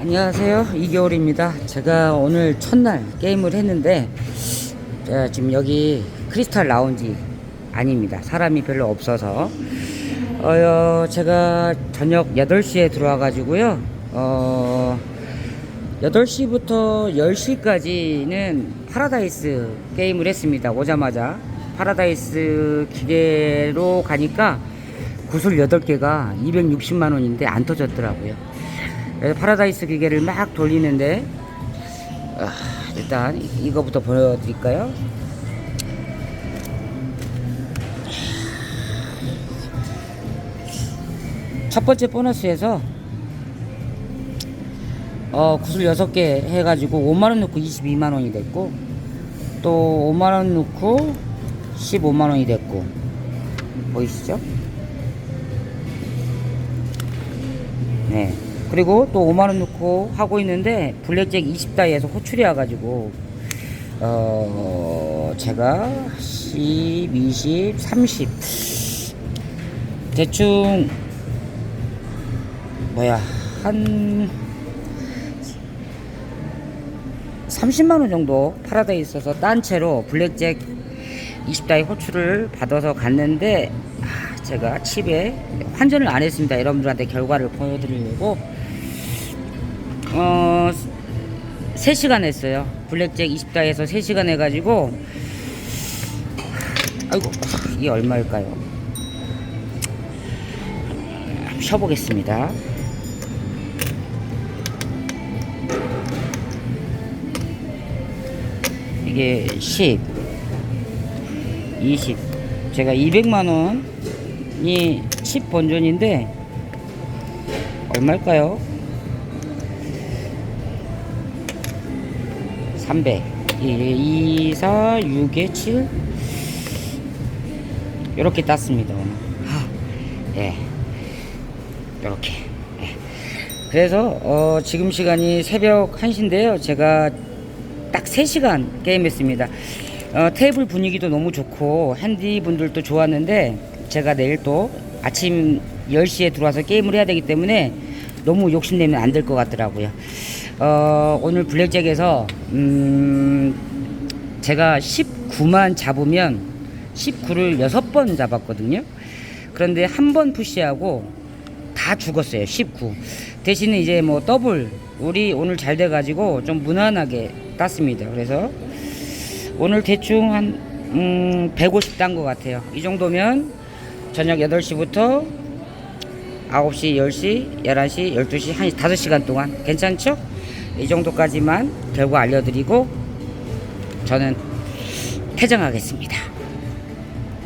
안녕하세요. 이겨울입니다. 제가 오늘 첫날 게임을 했는데 자, 지금 여기 크리스탈 라운지 아닙니다. 사람이 별로 없어서 어, 어, 제가 저녁 8시에 들어와 가지고요. 어 8시부터 10시까지는 파라다이스 게임을 했습니다. 오자마자 파라다이스 기계로 가니까 구슬 8개가 260만 원인데 안 터졌더라고요. 파라다이스 기계를 막 돌리는데 아, 일단 이- 이거부터 보여드릴까요? 첫 번째 보너스에서 어, 구슬 6개 해가지고 5만원 넣고 22만원이 됐고 또 5만원 넣고 15만원이 됐고 보이시죠? 네. 그리고 또 5만원 넣고 하고 있는데 블랙잭 20다이에서 호출이 와가지고 어 제가 10, 20, 30 대충 뭐야 한 30만원 정도 팔아다 있어서 딴 채로 블랙잭 20다이 호출을 받아서 갔는데 아, 제가 칩에 환전을 안 했습니다. 여러분들한테 결과를 보여드리려고 어 3시간 했어요. 블랙잭 20다에서 3시간 해가지고 아이고 이게 얼마일까요? 쉬어보겠습니다. 이게 10, 20. 제가 200만 원이 칩 본전인데 얼마일까요? 300. 2, 4, 6에 7. 이렇게 땄습니다. 오늘. 하, 예. 이렇게. 예. 그래서 어, 지금 시간이 새벽 1시인데요. 제가 딱 3시간 게임했습니다. 어, 테이블 분위기도 너무 좋고 핸디 분들도 좋았는데 제가 내일 또 아침 10시에 들어와서 게임을 해야 되기 때문에 너무 욕심내면 안 될 것 같더라고요. 어, 오늘 블랙잭에서 음, 제가 19만 잡으면 19를 6번 잡았거든요. 그런데 한 번 푸시하고 다 죽었어요. 19. 대신에 이제 뭐 더블 우리 오늘 잘 돼가지고 좀 무난하게 땄습니다. 그래서 오늘 대충 한 음, 150딴것 같아요. 이 정도면 저녁 8시부터 9시, 10시, 11시, 12시, 1시, 5시간 동안 괜찮죠? 이 정도까지만 결과 알려드리고 저는 퇴장하겠습니다.